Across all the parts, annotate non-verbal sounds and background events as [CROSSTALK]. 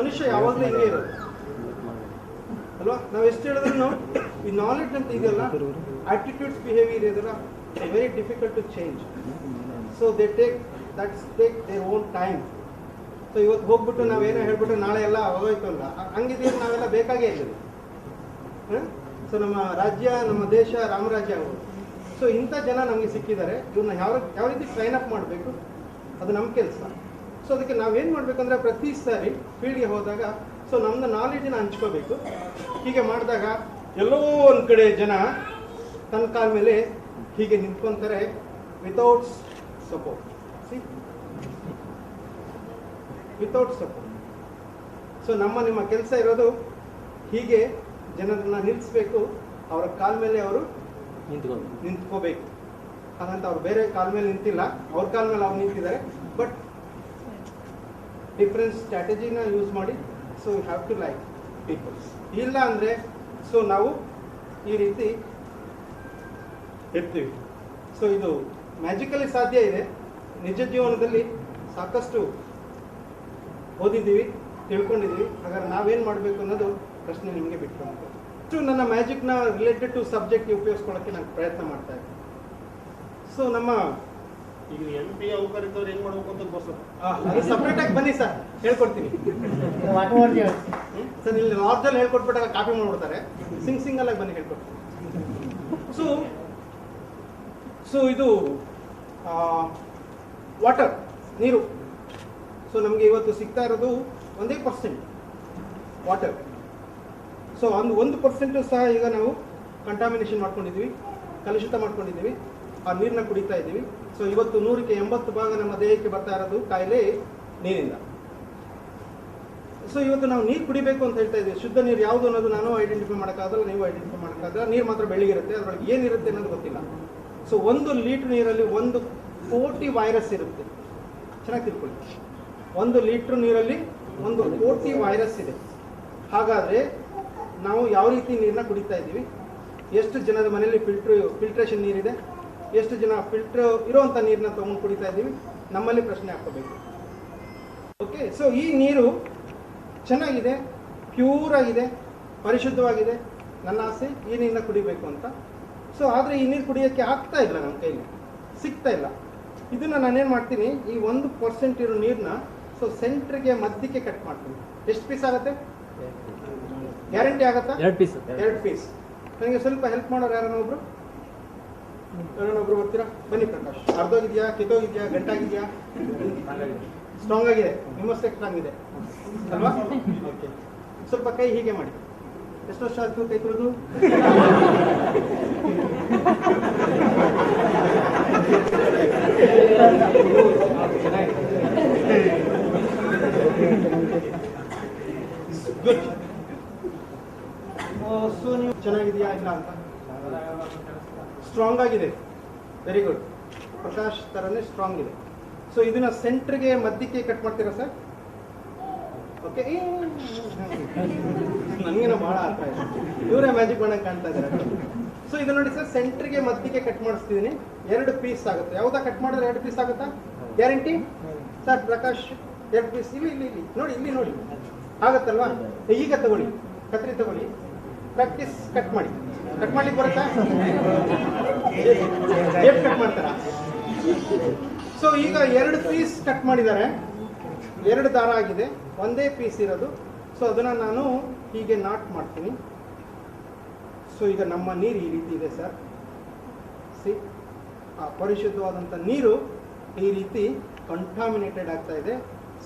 ಮನುಷ್ಯ ಯಾವಾಗಲೂ ಹಿಂಗೆ ಇರೋದು. ಅಲ್ವಾ? ನಾವು ಎಷ್ಟು ಹೇಳಿದ್ರು ಈ ನಾಲೆಡ್ಜ್ ಅಂತ ಇದೆಯಲ್ಲ ಆಟಿಟ್ಯೂಡ್ಸ್ ಬಿಹೇವಿಯರ್ ಇದೆಲ್ಲ very difficult to change so they take that's take their own time so ಇವತ್ತು ಹೋಗ್ಬಿಟ್ಟು ನಾವೇನೋ ಹೇಳ್ಬಿಟ್ಟು ನಾಳೆ ಎಲ್ಲ ಹೋಗೋಯ್ತಲ್ಲ ಹಂಗಿದ್ರೆ ನಾವೆಲ್ಲ ಬೇಕಾಗೇ ಇದ್ದೀವಿ ಸೊ ನಮ್ಮ ರಾಜ್ಯ, ನಮ್ಮ ದೇಶ ರಾಮರಾಜ್ಯ ಅವರು ಸೊ ಇಂಥ ಜನ ನಮಗೆ ಸಿಕ್ಕಿದ್ದಾರೆ. ಇವ್ರನ್ನ ಯಾವ ಯಾವ ರೀತಿ ಟ್ರೈನ್ ಅಪ್ ಮಾಡಬೇಕು? ಅದು ನಮ್ಮ ಕೆಲಸ. ಸೊ ಅದಕ್ಕೆ ನಾವೇನು ಮಾಡಬೇಕಂದ್ರೆ ಪ್ರತಿ ಸಾರಿ ಫೀಲ್ಡ್ಗೆ ಹೋದಾಗ ಸೊ ನಮ್ಮದು ನಾಲೆಡ್ಜನ್ನು ಹಂಚ್ಕೋಬೇಕು. ಹೀಗೆ ಮಾಡಿದಾಗ ಎಲ್ಲೋ ಒಂದು ಕಡೆ ಜನ ತನ್ನ ಕಾಲ ಮೇಲೆ ಹೀಗೆ ನಿಂತ್ಕೊತಾರೆ without support see without support so ನಮ್ಮ ನಿಮ್ಮ ಕೆಲಸ ಇರೋದು ಹೀಗೆ ಜನರನ್ನ ನಿಲ್ಲಿಸ್ಬೇಕು ಅವರ ಕಾಲ ಮೇಲೆ ಅವರು ನಿಂತ್ಕೊಂಡು ನಿಂತ್ಕೋಬೇಕು. ಹಾಗಂತ ಅವ್ರು ಬೇರೆ ಕಾಲ ಮೇಲೆ ನಿಂತಿಲ್ಲ ಅವ್ರ ಕಾಲ ಮೇಲೆ ಅವ್ರು ನಿಂತಿದ್ದಾರೆ ಬಟ್ ಡಿಫ್ರೆಂಟ್ ಸ್ಟ್ರಾಟಜಿನ ಯೂಸ್ ಮಾಡಿ so you have to like peoples ಇಲ್ಲ ಅಂದರೆ ಸೊ ನಾವು ಈ ರೀತಿ ಇರ್ತೀವಿ. ಸೊ ಇದು ಮ್ಯಾಜಿಕಲಿ ಸಾಧ್ಯ ಇದೆ. ನಿಜ ಜೀವನದಲ್ಲಿ ಸಾಕಷ್ಟು ಓದಿದ್ದೀವಿ, ತಿಳ್ಕೊಂಡಿದ್ದೀವಿ. ಹಾಗಾದ್ರೆ ನಾವೇನು ಮಾಡಬೇಕು ಅನ್ನೋದು ಪ್ರಶ್ನೆ ನಿಮಗೆ ಬಿಟ್ಟು ಅಂತ ಇಷ್ಟು ನನ್ನ ಮ್ಯಾಜಿಕ್ನ ರಿಲೇಟೆಡ್ ಟು ಸಬ್ಜೆಕ್ಟ್ ಉಪಯೋಗಿಸ್ಕೊಳ್ಳೋಕ್ಕೆ ನಾನು ಪ್ರಯತ್ನ ಮಾಡ್ತಾ ಇದ್ದೀನಿ. ಸೊ ನಮ್ಮ ಈಗ ಎಂ ಪಿ ಅವಕರಿದ್ದವ್ರು ಹೆಂಗ್ ಮಾಡ್ಬೇಕು ಅಂತ ಗೊತ್ತ ಆ, ಆಗಿ ಸಪ್ರೇಟಾಗಿ ಬನ್ನಿ ಸರ್ ಹೇಳ್ಕೊಡ್ತೀನಿ. ಸರ್ ಇಲ್ಲಿ ಲಾರ್ಜಲ್ಲಿ ಹೇಳ್ಕೊಟ್ಬಿಟ್ಟಾಗ ಕಾಪಿ ಮಾಡ್ಬಿಡ್ತಾರೆ. ಸಿಂಗ್ ಸಿಂಗಲ್ ಆಗಿ ಬನ್ನಿ ಹೇಳ್ಕೊಡ್ತೀನಿ. ಸೊ ಸೊ ಇದು ವಾಟರ್ ನೀರು. ಸೊ ನಮಗೆ ಇವತ್ತು ಸಿಗ್ತಾ ಇರೋದು ಒಂದೇ ಪರ್ಸೆಂಟ್ ವಾಟರ್ ಸೊ ಒಂದು ಒಂದು ಪರ್ಸೆಂಟು ಸಹ ಈಗ ನಾವು ಕಂಟಾಮಿನೇಷನ್ ಮಾಡ್ಕೊಂಡಿದ್ವಿ ಕಲುಷಿತ ಮಾಡ್ಕೊಂಡಿದ್ದೀವಿ ಆ ನೀರನ್ನ ಕುಡಿತಾ ಇದ್ದೀವಿ. ಸೊ ಇವತ್ತು ನೂರಕ್ಕೆ ಎಂಬತ್ತು ಭಾಗ ನಮ್ಮ ದೇಹಕ್ಕೆ ಬರ್ತಾ ಇರೋದು ಕಾಯಿಲೆ ನೀರಿಂದ. ಸೊ ಇವತ್ತು ನಾವು ನೀರು ಕುಡಿಬೇಕು ಅಂತ ಹೇಳ್ತಾ ಇದ್ದೀವಿ. ಶುದ್ಧ ನೀರು ಯಾವುದು ಅನ್ನೋದು ನಾನು ಐಡೆಂಟಿಫೈ ಮಾಡೋಕ್ಕಾಗಲ್ಲ, ನೀವು ಐಡೆಂಟಿಫೈ ಮಾಡೋಕ್ಕಾಗಲ್ಲ. ನೀರು ಮಾತ್ರ ಬೆಳಗಿರುತ್ತೆ ಅದರೊಳಗೆ ಏನಿರುತ್ತೆ ಅನ್ನೋದು ಗೊತ್ತಿಲ್ಲ. ಸೊ ಒಂದು ಲೀಟ್ರ್ ನೀರಲ್ಲಿ ಒಂದು ಕೋಟಿ ವೈರಸ್ ಇರುತ್ತೆ. ಚೆನ್ನಾಗಿ ತಿಳ್ಕೊಳ್ಳಿ. ಒಂದು ಲೀಟ್ರ್ ನೀರಲ್ಲಿ ಒಂದು ಕೋಟಿ ವೈರಸ್ ಇದೆ. ಹಾಗಾದರೆ ನಾವು ಯಾವ ರೀತಿ ನೀರನ್ನ ಕುಡಿತಾ ಇದ್ದೀವಿ? ಎಷ್ಟು ಜನದ ಮನೆಯಲ್ಲಿ ಫಿಲ್ಟ್ರ್ ಫಿಲ್ಟ್ರೇಷನ್ ನೀರಿದೆ? ಎಷ್ಟು ಜನ ಫಿಲ್ಟರ್ ಇರುವಂಥ ನೀರನ್ನ ತೊಗೊಂಡು ಕುಡಿತಾ ಇದ್ದೀವಿ ನಮ್ಮಲ್ಲಿ ಪ್ರಶ್ನೆ ಹಾಕೋಬೇಕು ಓಕೆ ಸೊ ಈ ನೀರು ಚೆನ್ನಾಗಿದೆ ಪ್ಯೂರ್ ಆಗಿದೆ ಪರಿಶುದ್ಧವಾಗಿದೆ ನನ್ನ ಆಸೆ ಈ ನೀರನ್ನ ಕುಡಿಬೇಕು ಅಂತ. ಸೊ ಆದರೆ ಈ ನೀರು ಕುಡಿಯೋಕ್ಕೆ ಆಗ್ತಾ ಇಲ್ಲ ನಮ್ಮ ಕೈಲಿ ಸಿಗ್ತಾ ಇಲ್ಲ. ಇದನ್ನ ನಾನೇನು ಮಾಡ್ತೀನಿ ಈ ಒಂದು ಪರ್ಸೆಂಟ್ ಇರೋ ನೀರನ್ನ ಸೊ ಸೆಂಟ್ರಿಗೆ ಮಧ್ಯಕ್ಕೆ ಕಟ್ ಮಾಡ್ತೀನಿ. ಎಷ್ಟು ಪೀಸ್ ಆಗುತ್ತೆ? ಗ್ಯಾರಂಟಿ ಆಗತ್ತಾ? ಎರಡು ಪೀಸ್ ಎರಡು ಪೀಸ್ ನನಗೆ ಸ್ವಲ್ಪ ಹೆಲ್ಪ್ ಮಾಡೋರು ಯಾರನ್ನ ಒಬ್ರು ಬರ್ತೀರಾ? ಬನ್ನಿ ಪ್ರಕಾಶ್. ಅರ್ಧೋಗಿದ್ಯಾ ಕೆತ್ತೋಗಿದ್ಯಾ ಗಂಟಾಗಿದ್ಯಾ? ಸ್ಟ್ರಾಂಗ್ ಆಗಿದೆ. ನಿಮ್ಮಷ್ಟೇ ಸ್ಟ್ರಾಂಗ್ ಇದೆ. ಅಲ್ವಾ? ಓಕೆ ಸ್ವಲ್ಪ ಕೈ ಹೀಗೆ ಮಾಡಿ. ಎಷ್ಟು ವರ್ಷ ಆಯ್ತು ಕೈ ತೊಳೆದು [LAUGHS] ಗುಡ್ ಸೊ ನೀವು ಚೆನ್ನಾಗಿದೆಯಾ ಇಲ್ಲ ಅಂತ ಸ್ಟ್ರಾಂಗ್ ಆಗಿದೆ ವೆರಿ ಗುಡ್ ಪ್ರಕಾಶ್ ಥರನೇ ಸ್ಟ್ರಾಂಗ್ ಇದೆ. ಸೊ ಇದನ್ನ ಸೆಂಟ್ರಿಗೆ ಮಧ್ಯಕ್ಕೆ ಕಟ್ ಮಾಡ್ತೀರಾ ಸರ್ ಓಕೆ ನನಗೇನೋ ಭಾಳ ಅರ್ಥ ಇದೆ. ಇವರೇ ಮ್ಯಾಜಿಕ್ ಮಾಡಂಗೆ ಕಾಣ್ತಾ ಇದ್ದಾರೆ. ಸೊ ಇದು ನೋಡಿ ಸರ್ ಸೆಂಟ್ರಿಗೆ ಮಧ್ಯಕ್ಕೆ ಕಟ್ ಮಾಡಿಸ್ತಿದ್ದೀನಿ. ಎರಡು ಪೀಸ್ ಆಗುತ್ತೆ. ಯಾವ್ದಾ ಕಟ್ ಮಾಡಿದ್ರೆ ಎರಡು ಪೀಸ್ ಆಗುತ್ತಾ? ಗ್ಯಾರಂಟಿ ಸರ್ ಪ್ರಕಾಶ್ ಎರಡು ಪೀಸ್ ಇಲ್ಲಿ ಇಲ್ಲಿ ಇಲ್ಲಿ. ನೋಡಿ ಇಲ್ಲಿ ನೋಡಿ. ಆಗತ್ತಲ್ವಾ? ಈಗ ತಗೊಳ್ಳಿ. ಕತ್ರಿ ತಗೊಳ್ಳಿ. ಪ್ರಾಕ್ಟೀಸ್ ಕಟ್ ಮಾಡಿ. ಕಟ್ ಮಾಡ್ಲಿಕ್ಕೆ ಬರುತ್ತಾ? ಕಟ್ ಮಾಡ್ತಾರಾ? ಸೊ ಈಗ ಎರಡು ಪೀಸ್ ಕಟ್ ಮಾಡಿದ್ದಾರೆ. ಎರಡು ದಾರ ಆಗಿದೆ. ಒಂದೇ ಪೀಸ್ ಇರೋದು. ಸೊ ಅದನ್ನು ನಾನು ಹೀಗೆ ನಾಟ್ ಮಾಡ್ತೀನಿ. ಸೊ ಈಗ ನಮ್ಮ ನೀರು ಈ ರೀತಿ ಇದೆ ಸರ್ ಸಿ ಆ ಪರಿಶುದ್ಧವಾದಂಥ ನೀರು ಈ ರೀತಿ ಕಂಟಾಮಿನೇಟೆಡ್ ಆಗ್ತಾ ಇದೆ.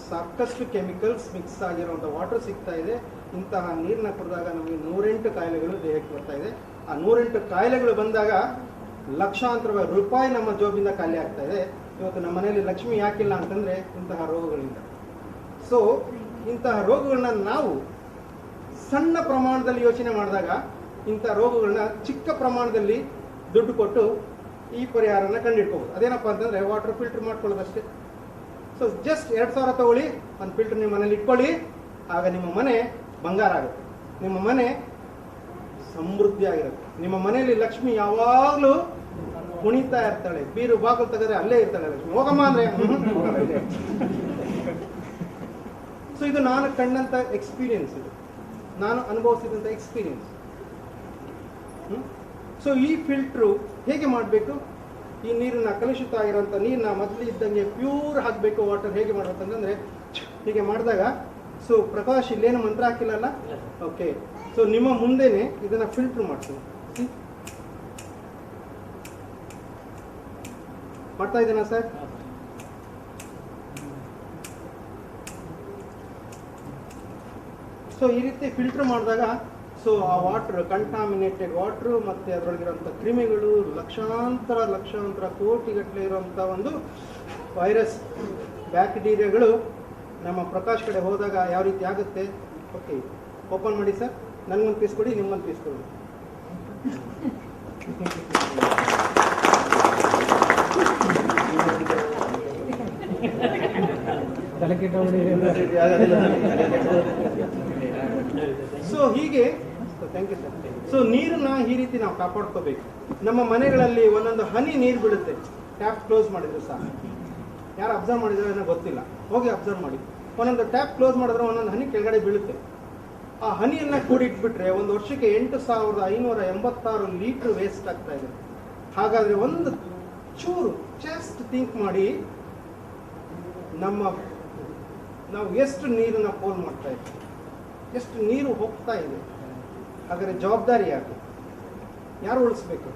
ಸಾಕಷ್ಟು ಕೆಮಿಕಲ್ಸ್ ಮಿಕ್ಸ್ ಆಗಿರುವಂಥ ವಾಟರ್ ಸಿಗ್ತಾ ಇದೆ. ಇಂತಹ ನೀರನ್ನ ಕುಡಿದಾಗ ನಮಗೆ ನೂರೆಂಟು ಕಾಯಿಲೆಗಳು ದೇಹಕ್ಕೆ ಬರ್ತಾ ಇದೆ. ಆ ನೂರೆಂಟು ಕಾಯಿಲೆಗಳು ಬಂದಾಗ ಲಕ್ಷಾಂತರ ರೂಪಾಯಿ ನಮ್ಮ ಜೋಬಿಂದ ಖಾಲಿ ಆಗ್ತಾ ಇದೆ. ಇವತ್ತು ನಮ್ಮ ಮನೆಯಲ್ಲಿ ಲಕ್ಷ್ಮಿ ಯಾಕಿಲ್ಲ ಅಂತಂದ್ರೆ ಇಂತಹ ರೋಗಗಳಿಂದ. ಸೊ ಇಂತಹ ರೋಗಗಳನ್ನ ನಾವು ಸಣ್ಣ ಪ್ರಮಾಣದಲ್ಲಿ ಯೋಚನೆ ಮಾಡಿದಾಗ ಇಂಥ ರೋಗಗಳನ್ನ ಚಿಕ್ಕ ಪ್ರಮಾಣದಲ್ಲಿ ದುಡ್ಡು ಕೊಟ್ಟು ಈ ಪರಿಹಾರನ ಕಂಡಿಡ್ಕೋಬೋದು ಅದೇನಪ್ಪ ಅಂತಂದ್ರೆ ವಾಟರ್ ಫಿಲ್ಟರ್ ಮಾಡ್ಕೊಳ್ಳೋದಷ್ಟೇ. ಸೊ ಜಸ್ಟ್ ಎರಡು ಸಾವಿರ ತಗೊಳ್ಳಿ, ಒಂದು ಫಿಲ್ಟರ್ ನಿಮ್ಮ ಮನೇಲಿ ಇಟ್ಕೊಳ್ಳಿ, ಆಗ ನಿಮ್ಮ ಮನೆ ಬಂಗಾರ ಆಗುತ್ತೆ. ನಿಮ್ಮ ಮನೆ ಸಮೃದ್ಧಿ ಆಗಿರುತ್ತೆ. ನಿಮ್ಮ ಮನೆಯಲ್ಲಿ ಲಕ್ಷ್ಮಿ ಯಾವಾಗಲೂ ಕುಣಿತಾ ಇರ್ತಾಳೆ ಬೀರು ಬಾಗಿಲು ತೆಗೆದ್ರೆ ಅಲ್ಲೇ ಇರ್ತಾಳೆ ಲಕ್ಷ್ಮಿ. ಹೋಗಮ್ಮ ಅಂದ್ರೆ? [LAUGHS] ಸೊ ಇದು ನಾನು ಕಂಡಂತ ಎಕ್ಸ್ಪೀರಿಯನ್ಸ್ ಇದು. ನಾನು ಅನುಭವಿಸಿದಂಥ ಎಕ್ಸ್ಪೀರಿಯನ್ಸ್ ಸೊ ಈ ಫಿಲ್ಟ್ರು ಹೇಗೆ ಮಾಡಬೇಕು? ಈ ನೀರನ್ನ ಕಲುಷಿತ ಆಗಿರೋಂಥ ನೀರನ್ನ ಮೊದಲು ಇದ್ದಂಗೆ ಪ್ಯೂರ್ ಹಾಕಬೇಕು ವಾಟರ್ ಹೇಗೆ ಮಾಡ್ಬೇಕಂತಂದ್ರೆ ಹೀಗೆ ಮಾಡಿದಾಗ ಸೊ ಪ್ರಕಾಶ್ ಇಲ್ಲೇನು ಮಂತ್ರ ಹಾಕಿಲ್ಲಲ್ಲ? ಓಕೆ ಸೊ ನಿಮ್ಮ ಮುಂದೆನೆ ಇದನ್ನ ಫಿಲ್ಟರ್ ಮಾಡ್ತೀನಿ? ಮಾಡ್ತಾ ಇದ್ದೀನ ಸರ್ ಸೊ ಈ ರೀತಿ ಫಿಲ್ಟರ್ ಮಾಡಿದಾಗ ಸೊ ಆ ವಾಟರ್ ಕಂಟಾಮಿನೇಟೆಡ್ ವಾಟರ್ ಮತ್ತೆ ಅದರೊಳಗಿರೋಂಥ ಕ್ರಿಮಿಗಳು ಲಕ್ಷಾಂತರ ಲಕ್ಷಾಂತರ ಕೋಟಿಗಟ್ಟಲೆ ಇರುವಂಥ ಒಂದು ವೈರಸ್ ಬ್ಯಾಕ್ಟೀರಿಯಾಗಳು ನಮ್ಮ ಪ್ರಕಾಶ್ ಕಡೆ ಹೋದಾಗ ಯಾವ ರೀತಿ ಆಗುತ್ತೆ? ಓಕೆ ಓಪನ್ ಮಾಡಿ ಸರ್ ನನಗೊಂದು ಪೀಸ್ ಕೊಡಿ, ನಿಮ್ಗೊಂದು ಪೀಸ್ ಕೊಡಿ. ಸೊ ಹೀಗೆ ಥ್ಯಾಂಕ್ ಯು ಸರ್ ಸೊ ನೀರನ್ನ ಈ ರೀತಿ ನಾವು ಕಾಪಾಡ್ಕೋಬೇಕು. ನಮ್ಮ ಮನೆಗಳಲ್ಲಿ ಒಂದೊಂದು ಹನಿ ನೀರು ಬಿಡುತ್ತೆ. ಟ್ಯಾಪ್ ಕ್ಲೋಸ್ ಮಾಡಿದ್ರು ಸಹ. ಯಾರು ಅಬ್ಸರ್ವ್ ಮಾಡಿದ್ರೆ ಏನೋ ಗೊತ್ತಿಲ್ಲ. ಹೋಗಿ ಅಬ್ಸರ್ವ್ ಮಾಡಿ. ಒಂದೊಂದು ಟ್ಯಾಪ್ ಕ್ಲೋಸ್ ಮಾಡಿದ್ರೆ ಒಂದೊಂದು ಹನಿ ಕೆಳಗಡೆ ಬೀಳುತ್ತೆ. ಆ ಹನಿಯನ್ನ ಕೂಡಿಟ್ಬಿಟ್ರೆ ಒಂದು ವರ್ಷಕ್ಕೆ ಎಂಟು ಸಾವಿರದ ಐನೂರ ಎಂಬತ್ತಾರು ಲೀಟರ್ ವೇಸ್ಟ್ ಆಗ್ತಾ ಇದೆ. ಹಾಗಾದ್ರೆ ಒಂದು ಚೂರು ಜಸ್ಟ್ ಥಿಂಕ್ ಮಾಡಿ ನಮ್ಮ ನಾವು ಎಷ್ಟು ನೀರನ್ನ ಪೋಲ್ ಮಾಡ್ತಾ ಇದ್ದೀವಿ ಎಷ್ಟು ನೀರು ಹೋಗ್ತಾ ಇದೆ. ಹಾಗಾದ್ರೆ ಜವಾಬ್ದಾರಿ ಯಾರು ಯಾರು ಉಳಿಸ್ಬೇಕು?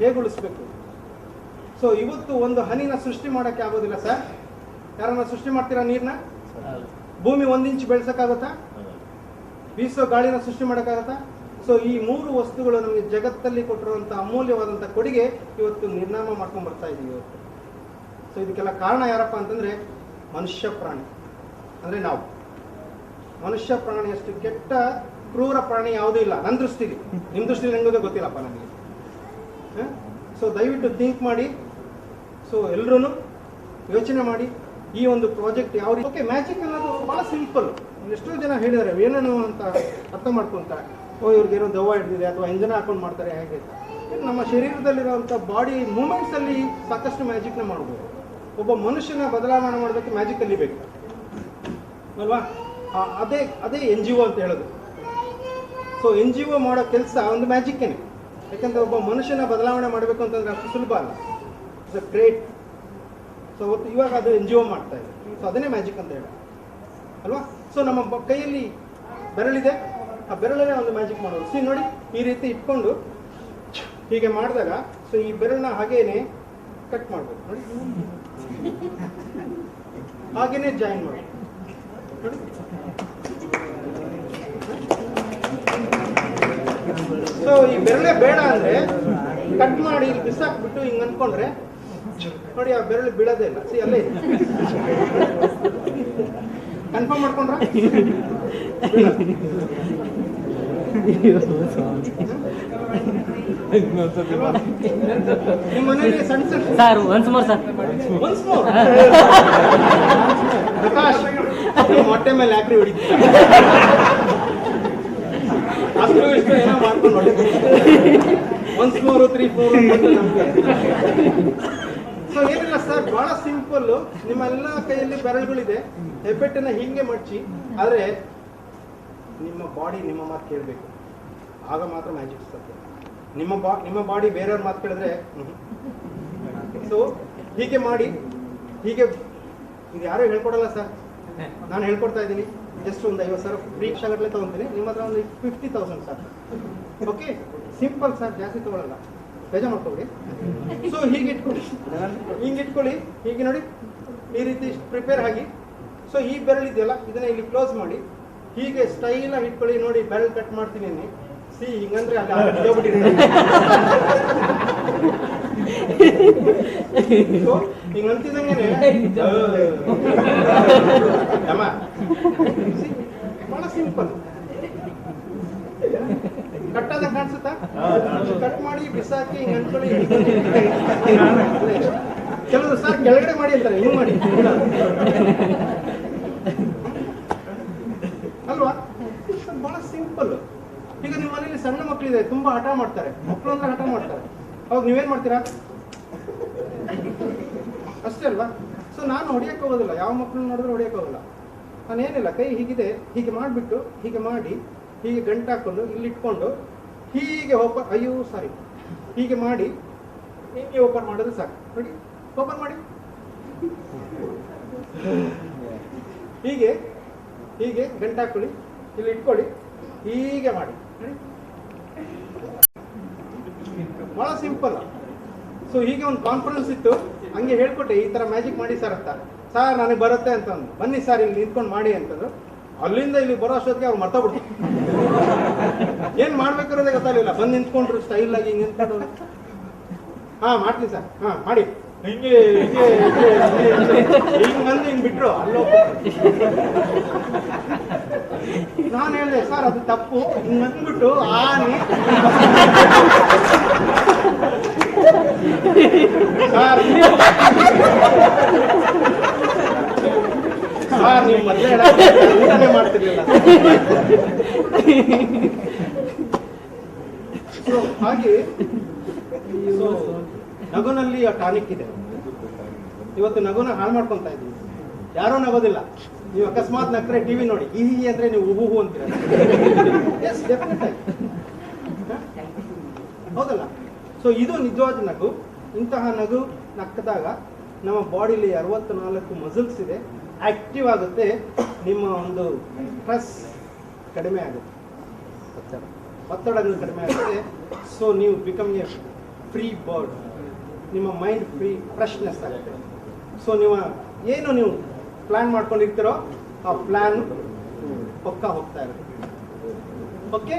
ಹೇಗೆ ಉಳಿಸ್ಬೇಕು? ಸೊ ಇವತ್ತು ಒಂದು ಹನಿನ ಸೃಷ್ಟಿ ಮಾಡೋಕ್ಕೆ ಆಗೋದಿಲ್ಲ ಸರ್. ಯಾರನ್ನ ಸೃಷ್ಟಿ ಮಾಡ್ತೀರಾ ನೀರನ್ನ ಭೂಮಿ ಒಂದು ಇಂಚ್ ಬೆಳೆಸಕ್ಕಾಗತ್ತಾ? ಬೀಸೋ ಗಾಳಿನ ಸೃಷ್ಟಿ ಮಾಡೋಕ್ಕಾಗತ್ತಾ? ಸೊ ಈ ಮೂರು ವಸ್ತುಗಳು ನಮಗೆ ಜಗತ್ತಲ್ಲಿ ಕೊಟ್ಟಿರುವಂಥ ಅಮೂಲ್ಯವಾದಂಥ ಕೊಡುಗೆ ಇವತ್ತು ನಿರ್ನಾಮ ಮಾಡ್ಕೊಂಡು ಬರ್ತಾ ಇದ್ದೀವಿ ಇವತ್ತು. ಸೊ ಇದಕ್ಕೆಲ್ಲ ಕಾರಣ ಯಾರಪ್ಪ ಅಂತಂದ್ರೆ ಮನುಷ್ಯ ಪ್ರಾಣಿ. ಅಂದ್ರೆ ನಾವು. ಮನುಷ್ಯ ಪ್ರಾಣಿಯಷ್ಟು ಕೆಟ್ಟ, ಕ್ರೂರ ಪ್ರಾಣಿ ಯಾವುದೂ ಇಲ್ಲ. ನನ್ನ ದೃಷ್ಟಿಲಿ. ನಿಮ್ಮ ದೃಷ್ಟಿಲಿ ಹೆಂಗೋದೇ ಗೊತ್ತಿಲ್ಲಪ್ಪ ನನಗೆ ಸೊ ದಯವಿಟ್ಟು ಥಿಂಕ್ ಮಾಡಿ. ಸೊ ಎಲ್ಲರೂ ಯೋಚನೆ ಮಾಡಿ. ಈ ಒಂದು ಪ್ರಾಜೆಕ್ಟ್ ಯಾವ ರೀತಿ ಓಕೆ ಮ್ಯಾಜಿಕ್ ಅನ್ನೋದು ಭಾಳ ಸಿಂಪಲ್ ಎಷ್ಟೋ ಜನ ಹೇಳಿದ್ದಾರೆ ಏನೇನು ಅಂತ ಅರ್ಥ ಮಾಡ್ಕೊಂತ? ಓ, ಇವ್ರಿಗೆ ಏನೋ ದೆವ್ವ ಹಿಡಿದಿದೆ ಅಥವಾ ಇಂಜನ ಹಾಕೊಂಡು ಮಾಡ್ತಾರೆ ಹೇಗೆ? ಅಂತ. ನಮ್ಮ ಶರೀರದಲ್ಲಿರುವಂಥ ಬಾಡಿ ಮೂಮೆಂಟ್ಸಲ್ಲಿ ಸಾಕಷ್ಟು ಮ್ಯಾಜಿಕ್ನ ಮಾಡ್ಬೋದು. ಒಬ್ಬ ಮನುಷ್ಯನ ಬದಲಾವಣೆ ಮಾಡೋದಕ್ಕೆ ಮ್ಯಾಜಿಕ್ ಕಲಿಬೇಕು ಅಲ್ವಾ? ಅದೇ ಅದೇ ಎನ್ ಜಿ ಒ ಅಂತ ಹೇಳೋದು. ಸೊ ಎನ್ ಜಿ ಒ ಮಾಡೋ ಕೆಲಸ ಒಂದು ಮ್ಯಾಜಿಕ್ಕೇನೆ ಯಾಕಂದ್ರೆ ಒಬ್ಬ ಮನುಷ್ಯನ ಬದಲಾವಣೆ ಮಾಡಬೇಕು ಅಂತಂದ್ರೆ ಅಷ್ಟು ಸುಲಭ ಅಲ್ಲ. ಇಟ್ಸ್ ಅ ಗ್ರೇಟ್ ಸೊ ಇವಾಗ ಅದು ಎನ್ ಜಿ ಒ ಮಾಡ್ತಾ ಇದೆ. ಸೊ ಅದನ್ನೇ ಮ್ಯಾಜಿಕ್ ಅಂತ ಹೇಳೋದು. ಅಲ್ವಾ? ಸೊ ನಮ್ಮ ಕೈಯಲ್ಲಿ ಬೆರಳಿದೆ. ಆ ಬೆರಳನ್ನೇ ಒಂದು ಮ್ಯಾಜಿಕ್ ಮಾಡೋದು. ಸಿ ನೋಡಿ, ಈ ರೀತಿ ಇಟ್ಕೊಂಡು ಹೀಗೆ ಮಾಡಿದಾಗ ಸೊ ಈ ಬೆರಳನ್ನ ಹಾಗೇನೆ ಕಟ್ ಮಾಡಬೇಕು ನೋಡಿ. ಹಾಗೇನೆ ಜಾಯಿನ್ ಮಾಡಿ ಸೊ ಈ ಬೆರಳೆ ಬೇಡ ಅಂದ್ರೆ ಕಟ್ ಮಾಡಿ ಇಲ್ಲಿ ಬಿಸಾಕ್ಬಿಟ್ಟು ಹಿಂಗ್ ಅನ್ಕೊಂಡ್ರೆ ನೋಡಿ, ಆ ಬೆರಳು ಬೀಳೋದೇ ಇಲ್ಲ. ಸಿ ಅಲ್ಲೇ ಕನ್ಫರ್ಮ್ ಮಾಡ್ಕೊಂಡ್ರ? Sir once more sir. Prakash ಮೊಟ್ಟೆ ಹೊಟ್ಟೆ ಮೇಲೆ ಯಾಕ್ರಿ ಹೊಡಿ ಅಷ್ಟು ಇಷ್ಟು ಏನೋ ಮಾಡ್ಕೊಂಡು once more three four so ಏನಿಲ್ಲ ಸರ್ ಬಹಳ ಸಿಂಪಲ್ ನಿಮ್ಮೆಲ್ಲ ಕೈಯಲ್ಲಿ ಬೆರಳುಗಳಿದೆ. ಹೆಬ್ಬೆಟ್ಟನ್ನ ಹಿಂಗೆ ಮಡ್ಚಿ, ಆದ್ರೆ ನಿಮ್ಮ ಬಾಡಿ ನಿಮ್ಮ ಮಾತು ಕೇಳಬೇಕು. ಆಗ ಮಾತ್ರ ಮ್ಯಾಜಿಕ್ ಸತ್ಯ ನಿಮ್ಮ ಬಾ, ನಿಮ್ಮ ಬಾಡಿ ಬೇರೆಯವ್ರ ಮಾತು ಕೇಳಿದ್ರೆ ಸೊ ಹೀಗೆ ಮಾಡಿ, ಹೀಗೆ, ಇದು ಯಾರು ಹೇಳ್ಕೊಡಲ್ಲ ಸರ್ ನಾನು ಹೇಳ್ಕೊಡ್ತಾ ಇದ್ದೀನಿ. ಜಸ್ಟ್ ಒಂದು ಐವತ್ತು ಸಾವಿರ ಫ್ರೀ ಗಟ್ಟಲೆ ತಗೊಂತೀನಿ. ನಿಮ್ಮ ಹತ್ರ ಒಂದು fifty thousand sir okay simple sir ಜಾಸ್ತಿ ತಗೊಳ್ಳಲ್ಲ ಬೇಜಾರು ಮಾಡ್ಕೊಬಿಡಿ ಸೊ ಹೀಗೆ ಇಟ್ಕೊಳ್ಳಿ ಹಿಂಗೆ ಇಟ್ಕೊಳ್ಳಿ ಹೀಗೆ ನೋಡಿ ಈ ರೀತಿ ಪ್ರಿಪೇರ್ ಆಗಿ. ಸೊ ಈ ಬೆರಳು ಇದೆಯಲ್ಲ ಇದನ್ನ ಇಲ್ಲಿ ಕ್ಲೋಸ್ ಮಾಡಿ. ಹೀಗೆ ಸ್ಟೈಲ್ ಆಗಿ ಇಟ್ಕೊಳ್ಳಿ. ನೋಡಿ ಬೆರಳು ಕಟ್ ಮಾಡ್ತೀನಿ ಸಿ ಹಿಂಗಂದ್ರೆ ಅಲ್ಲಿ ಆಗ ಬಿದ್ದೋಗ್ಬಿಟ್ಟಿರುತ್ತೆ. So, ಹಿಂಗ್ ಅಂತಿದಂಗೆನೆ ಅಮ್ಮ See, ಬಹಳ ಸಿಂಪಲ್ ಕಟ್ಟಾದ ಕಾಣಿಸುತ್ತಾ? ಕಟ್ ಮಾಡಿ ಬಿಸಾಕಿ ಹಿಂಗ್ ಅನ್ಕೊಳ್ಳಿ ಕೆಲವರು ಸರ್ ಕೆಳಗಡೆ ಮಾಡಿ ಅಂತಾರೆ ಹಿಂಗ್ ಮಾಡಿ. ಅಲ್ವಾ? ಬಹಳ ಸಿಂಪಲ್. ಈಗ ನಿಮ್ಮ ಮನೇಲಿ ಸಣ್ಣ ಮಕ್ಕಳಿದೆ ತುಂಬಾ ಹಠ ಮಾಡ್ತಾರೆ. ಮಕ್ಕಳು ಅಂದ್ರೆ ಹಠ ಮಾಡ್ತಾರೆ. ಅವಾಗ ನೀವೇನ್ ಮಾಡ್ತೀರಾ? ಅಷ್ಟೇ ಅಲ್ವಾ? ಸೊ ನಾನು ಹೊಡಿಯಕ್ಕೆ ಹೋಗೋದಿಲ್ಲ. ಯಾವ ಮಕ್ಕಳು ನೋಡಿದ್ರೆ ಹೊಡಿಯಕ್ಕೆ ಹೋಗಲ್ಲ. ನಾನೇನಿಲ್ಲ ಕೈ ಹೀಗಿದೆ ಹೀಗೆ ಮಾಡಿಬಿಟ್ಟು ಹೀಗೆ ಮಾಡಿ ಹೀಗೆ ಗಂಟು ಹಾಕೊಂಡು ಇಲ್ಲಿ ಇಟ್ಕೊಂಡು ಹೀಗೆ ಓಪನ್ ಅಯ್ಯೋ ಸಾರಿ ಹೀಗೆ ಮಾಡಿ, ಹೀಗೆ ಓಪನ್ ಮಾಡಿದ್ರೆ ಸಾಕು. ನೋಡಿ ಓಪನ್ ಮಾಡಿ. ಹೀಗೆ ಹೀಗೆ ಗಂಟು ಹಾಕೊಳ್ಳಿ ಇಲ್ಲಿ ಇಟ್ಕೊಳ್ಳಿ, ಹೀಗೆ ಮಾಡಿ. ಬಹಳ ಸಿಂಪಲ್ ಸೊ ಹೀಗೆ ಒಂದು ಕಾನ್ಫಿಡೆನ್ಸ್ ಇತ್ತು. ಹಂಗೆ ಹೇಳ್ಕೊಟ್ಟೆ, ಈ ತರ ಮ್ಯಾಜಿಕ್ ಮಾಡಿ ಸರ್ ಅಂತ. ಸರ್ ನನಗೆ ಬರುತ್ತೆ ಅಂತ ಅಂದು ಬನ್ನಿ ಸರ್ ಇಲ್ಲಿ ನಿಂತ್ಕೊಂಡು ಮಾಡಿ ಅಂತಂದ್ರು. ಅಲ್ಲಿಂದ ಇಲ್ಲಿ ಬರೋ ಅಷ್ಟೊತ್ತಿಗೆ ಅವ್ರು ಮರ್ತೋಗ್ಬಿಡ್ತು ಏನ್ ಮಾಡ್ಬೇಕಿರೋದೇ ಗೊತ್ತಾಗಲಿಲ್ಲ. ಬಂದು ನಿಂತ್ಕೊಂಡ್ರು ಸ್ಟೈಲ್ ಆಗಿ ಹಿಂಗೆ ಹಾ, ಮಾಡ್ತೀನಿ ಸರ್. ಹಾ, ಮಾಡಿ. ಹಿಂಗೆ ಹಿಂಗೆ, ಹಿಂಗ್ ಬಂದು ಹಿಂಗ್ ಬಿಟ್ರು. ಅಲ್ಲೋ ನಾನು ಹೇಳಿದೆ, ಸರ್, ಅದು ತಪ್ಪು. ಹಿಂಗ್ ಬಂದ್ಬಿಟ್ಟು ಆನೆ ಸರ್. ಊಟನೇ ಸೊ ಹಾಗೆ ನಗುನಲ್ಲಿ ಆ ಟಾನಿಕ್ ಇದೆ. ಇವತ್ತು ನಗುನ ಹಾಳು ಮಾಡ್ಕೊಂತ ಇದ್ದೀವಿ. ಯಾರೂ ನಗೋದಿಲ್ಲ. ನೀವು ಅಕಸ್ಮಾತ್ ನಕ್ರೆ ಟಿವಿ ನೋಡಿ. ಈ ಹೀಗೆ ಅಂದ್ರೆ ನೀವು ಹೂ ಅಂತೀರ. ಎಸ್? ಹೌದಲ್ಲ? ಸೊ ಇದು ನಿಜವಾದ ನಗು. ಇಂತಹ ನಗು ನಕ್ಕದಾಗ ನಮ್ಮ ಬಾಡಿಲಿ ಅರವತ್ನಾಲ್ಕು ಮಸಲ್ಸ್ ಇದೆ. ಆಕ್ಟಿವ್ ಆಗುತ್ತೆ, ನಿಮ್ಮ ಒಂದು ಸ್ಟ್ರೆಸ್ ಕಡಿಮೆ ಆಗುತ್ತೆ. ಒತ್ತಡ ಕಡಿಮೆ ಆಗುತ್ತೆ. ಸೊ ನೀವು ಬಿಕಮ್ ಎ ಫ್ರೀ ಬರ್ಡ್ ನಿಮ್ಮ ಮೈಂಡ್ ಫ್ರೀ ಫ್ರೆಶ್ನೆಸ್ ಆಗುತ್ತೆ. ಸೊ ನೀವು ಏನು ನೀವು ಪ್ಲ್ಯಾನ್ ಮಾಡ್ಕೊಂಡಿರ್ತೀರೋ, ಆ ಪ್ಲ್ಯಾನ್ ಪಕ್ಕ ಹೋಗ್ತಾ ಇರುತ್ತೆ. ಓಕೆ